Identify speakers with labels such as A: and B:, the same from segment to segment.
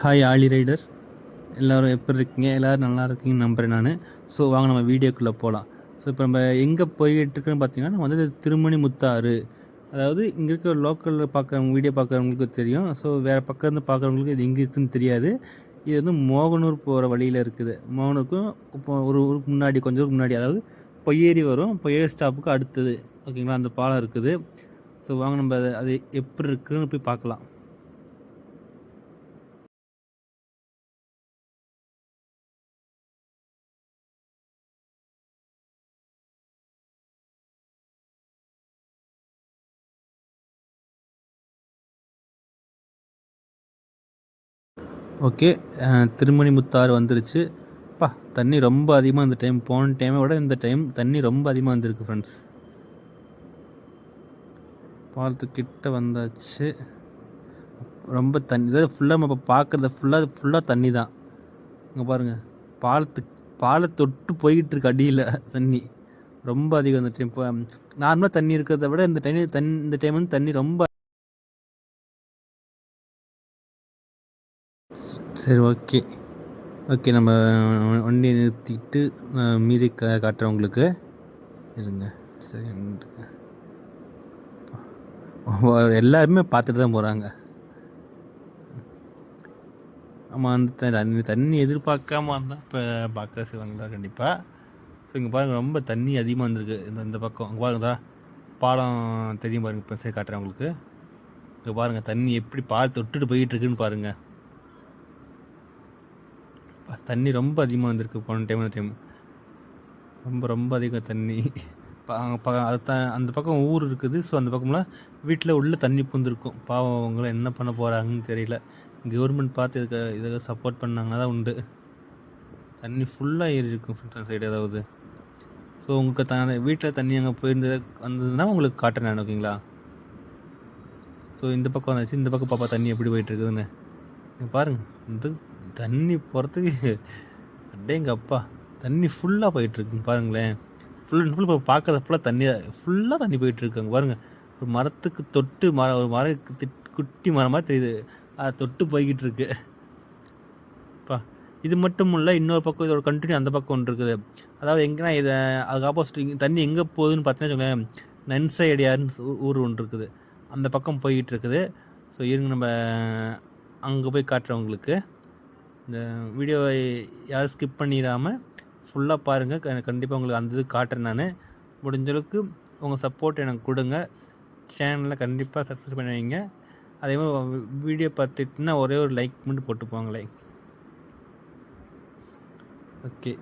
A: Hi ஆலி rider எல்லோரும் எப்படி இருக்கீங்க? எல்லோரும் நல்லா இருக்கீங்கன்னு நம்புகிறேன் நான். ஸோ வாங்க நம்ம வீடியோக்குள்ளே போகலாம் ஸோ இப்போ நம்ம எங்கே போய்கிட்டுருக்குன்னு பார்த்தீங்கன்னா நம்ம வந்து திருமணி முத்தாறு அதாவது இங்கே இருக்க லோக்கலில் பார்க்குறவங்க வீடியோ பார்க்குறவங்களுக்கு தெரியும். ஸோ வேறு பக்கம் இருந்து பார்க்குறவங்களுக்கு இது எங்கே இருக்குன்னு தெரியாது. இது வந்து மோகனூர் போகிற வழியில் இருக்குது. மோகனூருக்கும் இப்போ ஒரு ஊருக்கு முன்னாடி கொஞ்சம் ஊருக்கு முன்னாடி அதாவது பொய்யேரி வரும். பொய்யேரி ஸ்டாப்புக்கு அடுத்தது. ஓகேங்களா அந்த பாலம் இருக்குது. ஸோ வாங்க நம்ம அதை அது எப்படி இருக்குன்னு போய் பார்க்கலாம் ஓகே. திருமணி முத்தாறு வந்துருச்சு. பா தண்ணி ரொம்ப அதிகமாக இந்த டைம் போன டைமை விட இந்த டைம் தண்ணி ரொம்ப அதிகமாக வந்திருக்கு ஃப்ரெண்ட்ஸ் பாலத்துக்கிட்ட வந்தாச்சு. ரொம்ப தண்ணி இதாவது ஃபுல்லாக நம்ம இப்போ பார்க்குறது ஃபுல்லாக ஃபுல்லாக தண்ணி தான். இங்கே பாருங்கள் பாலத்து பாலை தொட்டு போய்கிட்டு இருக்கு அடியில் தண்ணி. ரொம்ப அதிகம் இந்த டைம் இப்போ நார்மலாக தண்ணி இருக்கிறத விட இந்த டைம் தண்ணி இந்த டைம் வந்து தண்ணி ரொம்ப சரி ஓகே ஓகே நம்ம வண்டியை நிறுத்திட்டு மீதி கா காட்டுறேன் உங்களுக்கு. இருங்க செகண்ட் எல்லாருமே பார்த்துட்டு தான் போகிறாங்க ஆமாம் அந்த தண்ணி தண்ணி எதிர்பார்க்காம வந்தால் இப்போ பார்க்க செய்வாங்களா கண்டிப்பாக ஸோ இங்கே பாருங்கள் ரொம்ப தண்ணி அதிகமாக வந்திருக்கு. இந்த இந்த பக்கம். அங்கே பாருங்கதா பாலம் தெரியும் பாருங்கள் இப்போ சரி காட்டுறேன் உங்களுக்கு. இங்கே பாருங்கள் தண்ணி எப்படி பால் தொட்டுட்டு போயிட்டுருக்குன்னு பாருங்கள் தண்ணி ரொம்ப அதிகமாக வந்திருக்கு போன டைம் அந்த டைம் ரொம்ப ரொம்ப அதிகம் தண்ணி. அது த அந்த பக்கம் ஊர் இருக்குது. ஸோ அந்த பக்கம்லாம் வீட்டில் உள்ளே தண்ணி பூந்துருக்கும். பாவம் அவங்களாம் என்ன பண்ண போகிறாங்கன்னு தெரியல. கவர்மெண்ட் பார்த்து இதுக்கு இதை சப்போர்ட் பண்ணாங்கன்னா தான் உண்டு. தண்ணி ஃபுல்லாக ஏறி இருக்கும் ஃபில்டர் சைடு ஏதாவது. ஸோ உங்களுக்கு த வீட்டில் தண்ணி அங்கே போயிருந்தது வந்ததுன்னா உங்களுக்கு காட்டுறேன் ஓகேங்களா ஸோ இந்த பக்கம் வந்துச்சு. இந்த பக்கம் பாப்பா தண்ணி எப்படி போயிட்டுருக்குதுன்னு பாருங்கள் இந்த தண்ணி போகிறதுக்கு அடேங்க அப்பா தண்ணி ஃபுல்லாக போயிட்டுருக்குங்க பாருங்களேன். ஃபுல் அண்ட் ஃபுல் இப்போ பார்க்குறது ஃபுல்லாக தண்ணி ஃபுல்லாக தண்ணி போயிட்டுருக்காங்க பாருங்கள் ஒரு மரத்துக்கு தொட்டு மரம் ஒரு மரம் குட்டி மரமாக தெரியுது. அதை தொட்டு போய்கிட்டு இருக்கு பா இது மட்டும் இல்லை இன்னொரு பக்கம் இதோட கண்டினியூ அந்த பக்கம் ஒன்று இருக்குது. அதாவது எங்கன்னா இதை அதுக்கு ஆப்போசிட் தண்ணி எங்கே போகுதுன்னு பார்த்தீங்கன்னா நன்சைடியார்னு ஊர் ஒன்று இருக்குது. அந்த பக்கம் போய்கிட்டு இருக்குது ஸோ இருங்க நம்ம அங்கே போய் காட்டுறவங்களுக்கு இந்த வீடியோவை யாரும் ஸ்கிப் பண்ணிடாமல் ஃபுல்லாக பாருங்கள் கண்டிப்பாக உங்களுக்கு அந்த இது காட்டுறேன் நான். முடிஞ்சளவுக்கு உங்கள் சப்போர்ட் எனக்கு கொடுங்க. சேனலில் கண்டிப்பாக சக்ஸஸ் பண்ணி வைங்க. அதே மாதிரி வீடியோ பார்த்துட்டுனா ஒரே ஒரு லைக் மட்டும் போட்டு போங்களே ஓகே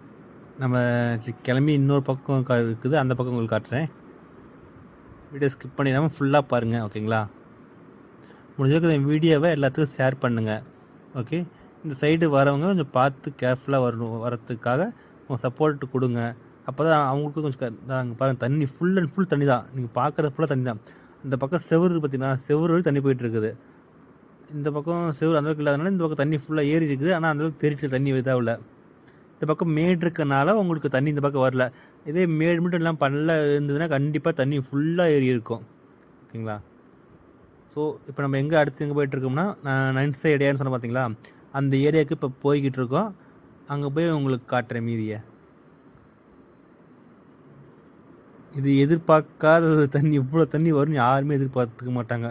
A: நம்ம கிளம்பி இன்னொரு பக்கம் இருக்குது. அந்த பக்கம் உங்களுக்கு காட்டுறேன். வீடியோ ஸ்கிப் பண்ணிடாமல் ஃபுல்லாக பாருங்கள் ஓகேங்களா முடிஞ்சளவுக்கு இந்த வீடியோவை எல்லாத்துக்கும் ஷேர் பண்ணுங்கள் ஓகே இந்த சைடு வரவங்க கொஞ்சம் பார்த்து கேர்ஃபுல்லாக வரணும் வரத்துக்காக உங்கள் சப்போர்ட் கொடுங்க. அப்போ தான் அவங்களுக்கும் கொஞ்சம் அங்கே பாருங்கள் தண்ணி ஃபுல் அண்ட் ஃபுல் தண்ணி தான். நீங்கள் பார்க்குறது ஃபுல்லாக தண்ணி தான். இந்த பக்கம் செவரு பார்த்தீங்கன்னா செவரு வழி தண்ணி போயிட்டு இருக்குது. இந்த பக்கம் செவரு அந்தளவுக்கு இல்லாதனால இந்த பக்கம் தண்ணி ஃபுல்லாக ஏறி இருக்குது. ஆனால் அந்தளவுக்கு தெரிட்டு தண்ணி இதாகல இந்த பக்கம் மேடு இருக்கனால உங்களுக்கு தண்ணி இந்த பக்கம் வரல. இதே மேடு மட்டும் எல்லாம் பண்ணல இருந்ததுன்னா கண்டிப்பாக தண்ணி ஃபுல்லாக ஏறி இருக்கும். ஓகேங்களா? ஸோ இப்போ நம்ம எங்கே அடுத்து எங்கே போயிட்டுருக்கோம்னா நான் நைன்த் சொன்ன பார்த்தீங்களா அந்த ஏரியாவுக்கு இப்போ போய்கிட்டு இருக்கோம். அங்கே போய் உங்களுக்கு காட்டுறேன் மீதியை. இது எதிர்பார்க்காத தண்ணி இவ்வளோ தண்ணி வரும்னு யாருமே எதிர்பார்த்துக்க மாட்டாங்க.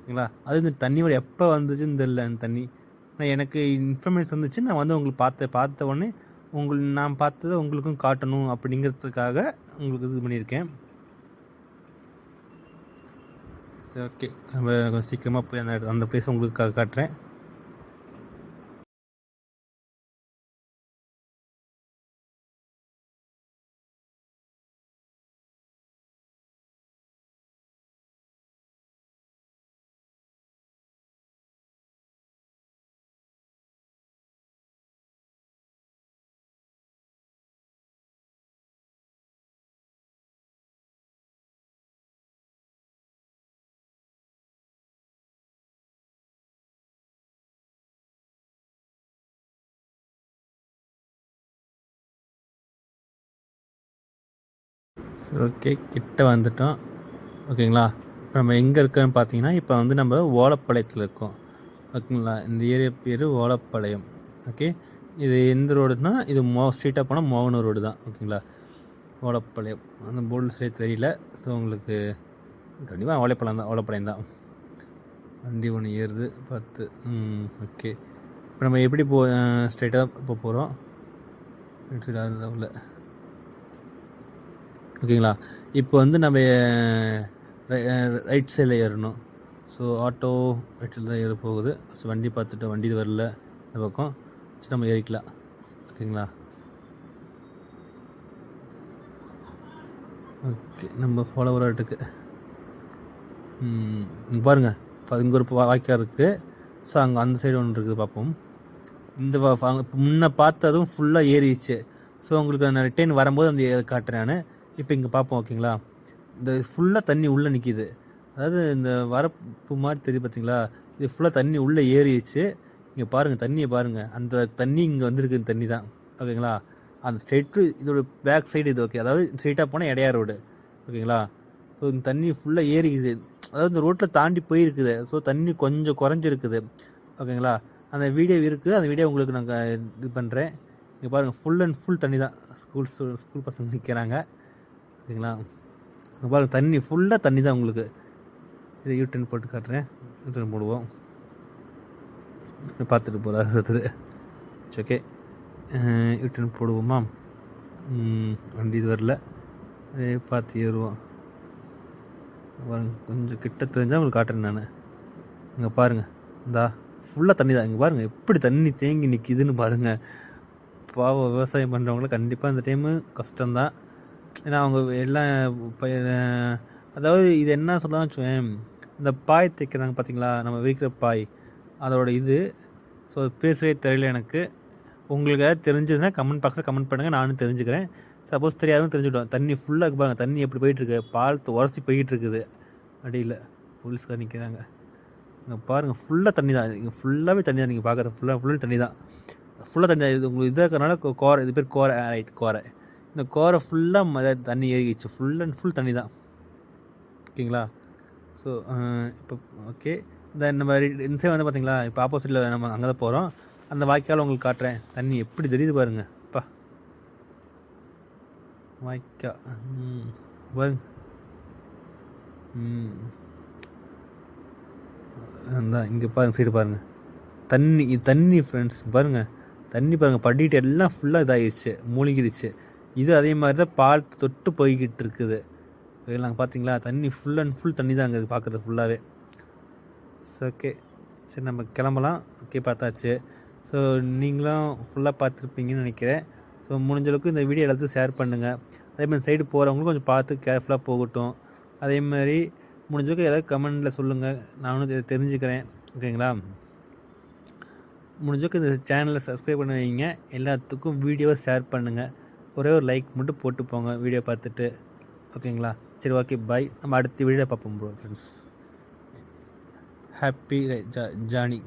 A: ஓகேங்களா அது இந்த தண்ணி வர எப்போ வந்துச்சுன்னு தெரில அந்த தண்ணி. ஆனால் எனக்கு இன்ஃபர்மேஷன் வந்துச்சு. நான் வந்து உங்களுக்கு பார்த்த பார்த்த உடனே உங்கள் நான் பார்த்ததை உங்களுக்கும் காட்டணும் அப்படிங்கிறதுக்காக உங்களுக்கு இது பண்ணியிருக்கேன். சரி ஓகே. நம்ம சீக்கிரமாக போய் அந்த அந்த பிளேஸ் உங்களுக்கு காட்டுறேன். சரி ஓகே கிட்ட வந்துட்டோம். ஓகேங்களா? இப்போ நம்ம எங்கே இருக்கோன்னு பார்த்தீங்கன்னா இப்போ வந்து நம்ம ஓலப்பாளையத்தில் இருக்கோம். ஓகேங்களா? இந்த ஏரியா பேர் ஓலப்பாளையம். ஓகே? இது எந்த ரோடுனா இது மோ ஸ்ட்ரீட்டாக போனால் மோகனூர் ரோடு தான். ஓகேங்களா? ஓலப்பாளையம். அந்த போர்டில் சரியாக தெரியல. ஸோ உங்களுக்கு கண்டிப்பாக ஓலைப்பாளையம் தான். ஓலப்பாளையம் தான். வண்டி ஒன்று ஏறுது பார்த்து. ம் ஓகே. இப்போ நம்ம எப்படி போ ஸ்ட்ரைட்டாக இப்போ போகிறோம் உள்ள ஓகேங்களா? இப்போ வந்து நம்ம ரைட் சைடில் ஏறணும். ஸோ ஆட்டோ ரைட் சைடில் தான் ஏற போகுது. ஸோ வண்டி பார்த்துட்டு வண்டி வரல இந்த பக்கம். சரி நம்ம ஏறிக்கலாம். ஓகேங்களா? ஓகே நம்ம ஃபாலோவர் ஆட்டுக்கு இங்கே பாருங்கள் இங்கே ஒரு வாய்க்கால் இருக்குது ஸோ அங்கே அந்த சைடு ஒன்று இருக்குது பார்ப்போம் இந்த முன்ன பார்த்ததும் ஃபுல்லாக ஏறிடுச்சு. ஸோ உங்களுக்கு நான் ரிட்டைன் வரும்போது அந்த காட்டுறேன் நான். இப்போ இங்கே பார்ப்போம் ஓகேங்களா? இந்த ஃபுல்லாக தண்ணி உள்ளே நிற்கிது அதாவது இந்த வரப்பு மாதிரி தெரியுது பார்த்தீங்களா? இது ஃபுல்லாக தண்ணி உள்ளே ஏறிடுச்சு. இங்கே பாருங்கள் தண்ணியை பாருங்கள் அந்த தண்ணி இங்கே வந்திருக்கு இந்த தண்ணி தான். ஓகேங்களா? அந்த ஸ்ட்ரெயிட்டு இதோட பேக் சைடு இது ஓகே அதாவது ஸ்ட்ரெயிட்டாக போனால் இடையா ரோடு. ஓகேங்களா? ஸோ இந்த தண்ணி ஃபுல்லாக ஏறிக்குது அதாவது இந்த ரோட்டில் தாண்டி போயிருக்குது. ஸோ தண்ணி கொஞ்சம் குறைஞ்சிருக்குது. ஓகேங்களா? அந்த வீடியோ இருக்குது. அந்த வீடியோ உங்களுக்கு நாங்கள் இது பண்ணுறேன் இங்கே பாருங்கள் ஃபுல் அண்ட் ஃபுல் தண்ணி தான். ஸ்கூல் ஸ்கூல் பசங்க நிற்கிறாங்க ஓகேங்களா? இங்கே பாருங்கள் தண்ணி ஃபுல்லாக தண்ணி தான் உங்களுக்கு. இதை யூட்டன் போட்டு காட்டுறேன். யூட்டன் போடுவோம். பார்த்துட்டு போகிறார் ஒருத்தர். சரி ஓகே யூட்டன் போடுவோமா? வண்டி இது வரல. பார்த்து ஏறுவோம். பாருங்கள் கொஞ்சம் கிட்ட தெரிஞ்சால் உங்களுக்கு காட்டுறேன் நான். இங்கே பாருங்கள் இந்தா ஃபுல்லாக தண்ணி தான். இங்கே பாருங்கள் எப்படி தண்ணி தேங்கி நிற்கிதுன்னு பாருங்கள் பாவம் விவசாயம் பண்ணுறவங்களாம் கண்டிப்பாக இந்த டைமு கஷ்டம்தான். ஏன்னா அவங்க எல்லாம் அதாவது இது என்ன சொல்லலாம் வச்சுக்கோயேன் இந்த பாய் தைக்கிறாங்க பார்த்தீங்களா நம்ம விரிக்கிற பாய். அதோட இது. ஸோ பேசவே தெரியல எனக்கு. உங்களுக்கு ஏதாவது தெரிஞ்சதுன்னா கமெண்ட் பாக்ஸில் கமெண்ட் பண்ணுங்கள் நானும் தெரிஞ்சுக்கிறேன். சப்போஸ் தெரியாதுன்னு தெரிஞ்சுக்கிட்டோம் தண்ணி ஃபுல்லாக பாருங்க. தண்ணி எப்படி போயிட்டுருக்கு? பால் உரசி போயிட்டு இருக்குது அடியில். போலீஸ்கார் நிற்கிறாங்க இங்கே பாருங்கள் ஃபுல்லாக தண்ணி தான். இங்கே ஃபுல்லாகவே தண்ணி தான் நீங்கள் பார்க்குறது ஃபுல்லாக ஃபுல்லாக தண்ணி தான். ஃபுல்லாக தண்ணி தான். இது உங்களுக்கு இதாக இருக்கிறனால கோ- கோரை இது பேர் கோரை ரைட் கோரை. இந்த கோரை ஃபுல்லாக தண்ணி ஏறிச்சு ஃபுல் அண்ட் ஃபுல் தண்ணி தான். ஓகேங்களா? ஸோ இப்போ ஓகே இந்த நம்ம ரி- இந்த சைடு வந்து பார்த்தீங்களா இப்போ ஆப்போசிட்டில் நம்ம அங்கே தான் போகிறோம் அந்த வாய்க்கால் உங்களுக்கு காட்டுறேன். தண்ணி எப்படி தெரியுது பாருங்க. அப்பா வாய்க்கா ம் பாருங்க. ம். அந்த இங்கே பாருங்க சைடு பாருங்கள் தண்ணி தண்ணி ஃப்ரெண்ட்ஸ் பாருங்கள் தண்ணி பாருங்கள் படிட்டு எல்லாம் ஃபுல்லாக இதாகிடுச்சு மூழ்கிடுச்சு இது அதே மாதிரி தான் பால் தொட்டு போய்கிட்டு இருக்குது நாங்கள் பார்த்தீங்களா? தண்ணி ஃபுல் அண்ட் ஃபுல் தண்ணி தான் அங்கே பார்க்குறது ஃபுல்லாகவே ஓகே சரி நம்ம கிளம்பலாம். ஓகே பார்த்தாச்சு. ஸோ நீங்களும் ஃபுல்லாக பார்த்துருப்பீங்கன்னு நினைக்கிறேன். ஸோ முடிஞ்சளவுக்கு இந்த வீடியோ எல்லாத்துக்கும் ஷேர் பண்ணுங்கள் அதேமாதிரி சைடு போகிறவங்களும் கொஞ்சம் பார்த்து கேர்ஃபுல்லாக போகட்டும். அதே மாதிரி முடிஞ்ச அளவுக்கு ஏதாவது கமெண்டில் சொல்லுங்கள் நானும் இதை தெரிஞ்சுக்கிறேன். ஓகேங்களா முடிஞ்சளவுக்கு இந்த சேனலை சப்ஸ்கிரைப் பண்ணி வைங்க. எல்லாத்துக்கும் வீடியோவை ஷேர் பண்ணுங்கள் ஒரே ஒரு லைக் மட்டும் போட்டு போங்க வீடியோ பார்த்துட்டு. ஓகேங்களா சரி ஓகே பை நம்ம அடுத்த வீடியோ பார்ப்போம் ப்ரோ ஃப்ரெண்ட்ஸ் ஹாப்பி ஜா ஜானி